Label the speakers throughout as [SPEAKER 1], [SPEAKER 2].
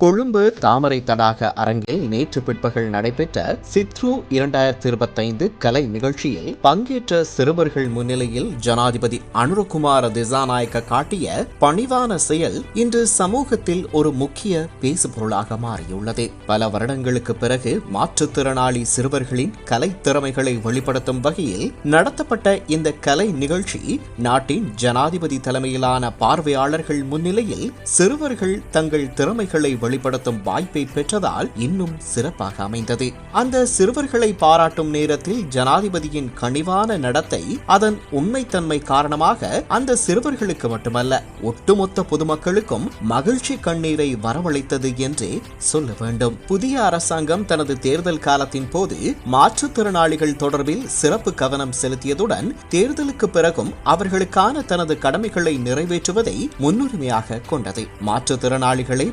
[SPEAKER 1] கொழும்பு தாமரை தடாக அரங்கில் நேற்று பிற்பகல் நடைபெற்ற சித்ரு இரண்டாயிரத்தி இருபத்தைந்து கலை நிகழ்ச்சியில் பங்கேற்ற சிறுவர்கள் முன்னிலையில் ஜனாதிபதி அனுரகுமார திசாநாயக்க காட்டிய பணிவான செயல் இன்று சமூகத்தில் ஒரு முக்கிய பேசுபொருளாக மாறியுள்ளது. பல வருடங்களுக்கு பிறகு மாற்றுத்திறனாளி சிறுவர்களின் கலை திறமைகளை வெளிப்படுத்தும் வகையில் நடத்தப்பட்ட இந்த கலை நிகழ்ச்சி நாட்டின் ஜனாதிபதி தலைமையிலான பார்வையாளர்கள் முன்னிலையில் சிறுவர்கள் தங்கள் திறமைகளை வெளிப்படுத்தும் வாய்ப்பை பெற்றதால் இன்னும் சிறப்பாக அமைந்தது. அந்த சிறுவர்களை பாராட்டும் நேரத்தில் ஜனாதிபதியின் கனிவான நடத்தை அதன் உண்மைத்தன்மை காரணமாக அந்த சிறுவர்களுக்கு மட்டுமல்ல ஒட்டுமொத்த பொதுமக்களுக்கும் மகிழ்ச்சி கண்ணீரை வரவழைத்தது என்றே சொல்ல வேண்டும். புதிய அரசாங்கம் தனது தேர்தல் காலத்தின் போது மாற்றுத்திறனாளிகள் தொடர்பில் சிறப்பு கவனம் செலுத்தியதுடன் தேர்தலுக்கு பிறகும் அவர்களுக்கான தனது கடமைகளை நிறைவேற்றுவதை முன்னுரிமையாக கொண்டது. மாற்றுத்திறனாளிகளை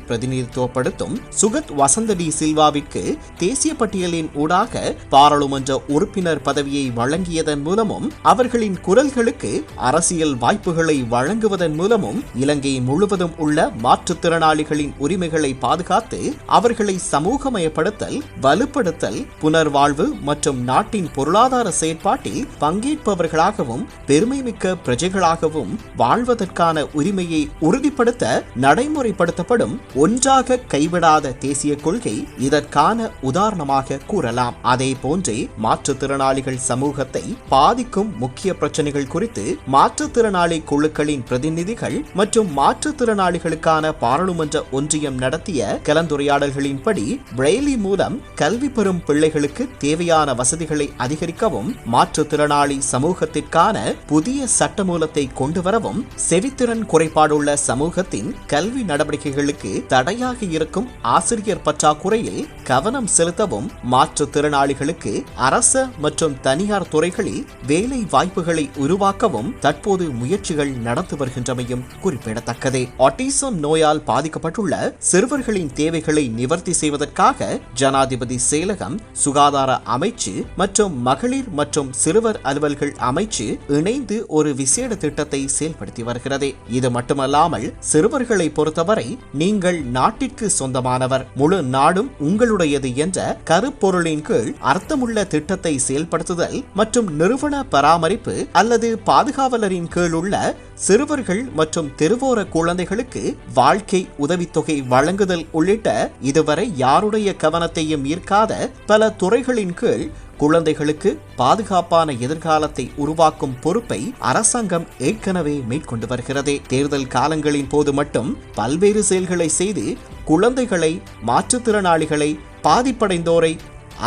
[SPEAKER 1] பிரதிநிதித்துவப்படுத்தும் சுகத் வசந்த டி சில்வாவிற்கு தேசிய பட்டியலின் ஊடாக பாராளுமன்ற உறுப்பினர் பதவியை வழங்கியதன் மூலமும் அவர்களின் குரல்களுக்கு அரசியல் வாய்ப்புகளை வழங்குவதன் மூலமும் இலங்கை முழுவதும் உள்ள மாற்றுத்திறனாளிகளின் உரிமைகளை பாதுகாத்து அவர்களை சமூகமயப்படுத்தல் வலுப்படுத்தல் புனர்வாழ்வு மற்றும் நாட்டின் பொருளாதார செயற்பாட்டில் பங்கேற்பவர்களாகவும் பெருமைமிக்க பிரஜைகளாகவும் வாழ்வதற்கான உரிமையை உறுதிப்படுத்த நடைமுறைப்படுத்தப்படும் ஒன்றாக கைவிடாத தேசிய கொள்கை இதற்கான உதாரணமாக கூறலாம். அதே போன்றே மாற்றுத்திறனாளிகள் சமூகத்தை பாதிக்கும் முக்கிய பிரச்சனைகள் குறித்து மாற்றுத்திறனாளி குழுக்களின் பிரதிநிதிகள் மற்றும் மாற்றுத்திறனாளிகளுக்கான பாராளுமன்ற ஒன்றியம் நடத்திய கலந்துரையாடல்களின்படி பிரெய்லி மூலம் கல்வி பெறும் பிள்ளைகளுக்கு தேவையான வசதிகளை அதிகரிக்கவும் மாற்றுத்திறனாளி சமூகத்திற்கான புதிய சட்டமூலத்தை கொண்டுவரவும் செவித்திறன் குறைபாடுள்ள சமூகத்தின் கல்வி நடவடிக்கைகளுக்கு தடையாக இருக்கும் ஆசிரியர் பற்றாக்குறையில் கவனம் செலுத்தவும் மாற்றுத்திறனாளிகளுக்கு அரச மற்றும் தனியார் துறைகளில் வேலை வாய்ப்புகளை உருவாக்கவும் தற்போது முயற்சிகள் நடந்து வருகின்றமையும் குறிப்பிடத்தக்கது. ஆட்டிசம் நோயால் பாதிக்கப்பட்டுள்ள சிறுவர்களின் தேவைகளை நிவர்த்தி செய்வதற்காக ஜனாதிபதி செயலகம் சுகாதார அமைச்சு மற்றும் மகளிர் மற்றும் சிறுவர் அலுவல்கள் அமைச்சு இணைந்து ஒரு விசேட திட்டத்தை செயல்படுத்தி வருகிறது. இது மட்டுமல்லாமல் சிறுவர்களை பொறுத்தவரை நீங்கள் நாட்டிற்கு சொந்தமானவர். முழு நாடும் உங்களுடையது என்ற கருப்பொருளின் கீழ் அர்த்தமுள்ள திட்டத்தை செயல்படுத்துதல் மற்றும் நிறுவன பராமரிப்பு அல்லது பாதுகாவலரின் கீழ் உள்ள சிறுவர்கள் மற்றும் தெருவோர குழந்தைகளுக்கு வாழ்க்கை உதவித்தொகை வழங்குதல் உள்ளிட்ட இதுவரை யாருடைய கவனத்தையும் ஈர்க்காத பல துறைகளின் கீழ் குழந்தைகளுக்கு பாதுகாப்பான எதிர்காலத்தை உருவாக்கும் பொறுப்பை அரசாங்கம் ஏற்கனவே மேற்கொண்டு வருகிறது. தேர்தல் காலங்களின் போது மட்டும் பல்வேறு செயல்களை செய்து குழந்தைகளை மாற்றுத்திறனாளிகளை பாதிப்படைந்தோரை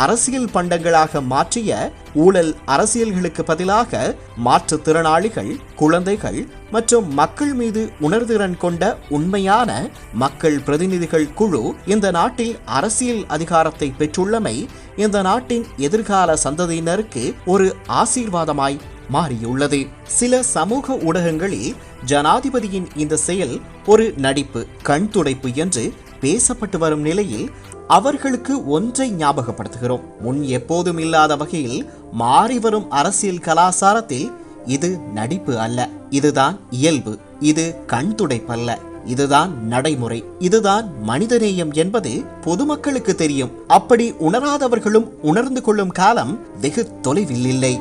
[SPEAKER 1] அரசியல் பண்டங்களாக மாற்றிய ஊழல் அரசியல்களுக்கு பதிலாக மாற்றுத்திறனாளிகள் குழந்தைகள் மற்றும் மக்கள் மீது உணர்திறன் கொண்ட உண்மையான மக்கள் பிரதிநிதிகள் குழு இந்த நாட்டில் அரசியல் அதிகாரத்தை பெற்றுள்ளமை இந்த நாட்டின் எதிர்கால சந்ததியினருக்கு ஒரு ஆசீர்வாதமாய் மாறியுள்ளது. சில சமூக ஊடகங்களில் ஜனாதிபதியின் இந்த செயல் ஒரு நடிப்பு கண் துடைப்பு என்று பேசப்பட்டு வரும் நிலையில் அவர்களுக்கு ஒன்றை ஞாபகப்படுத்துகிறோம். முன் எப்போதும் இல்லாத வகையில் மாறி வரும் அரசியல் கலாசாரத்தில் இது நடிப்பு அல்ல. இதுதான் இயல்பு. இது கண் துடைப்பல்ல. இதுதான் நடைமுறை இதுதான் மனிதநேயம் என்பது பொதுமக்களுக்கு தெரியும். அப்படி உணராதவர்களும் உணர்ந்து கொள்ளும் காலம் வெகு தொலைவில் இல்லை.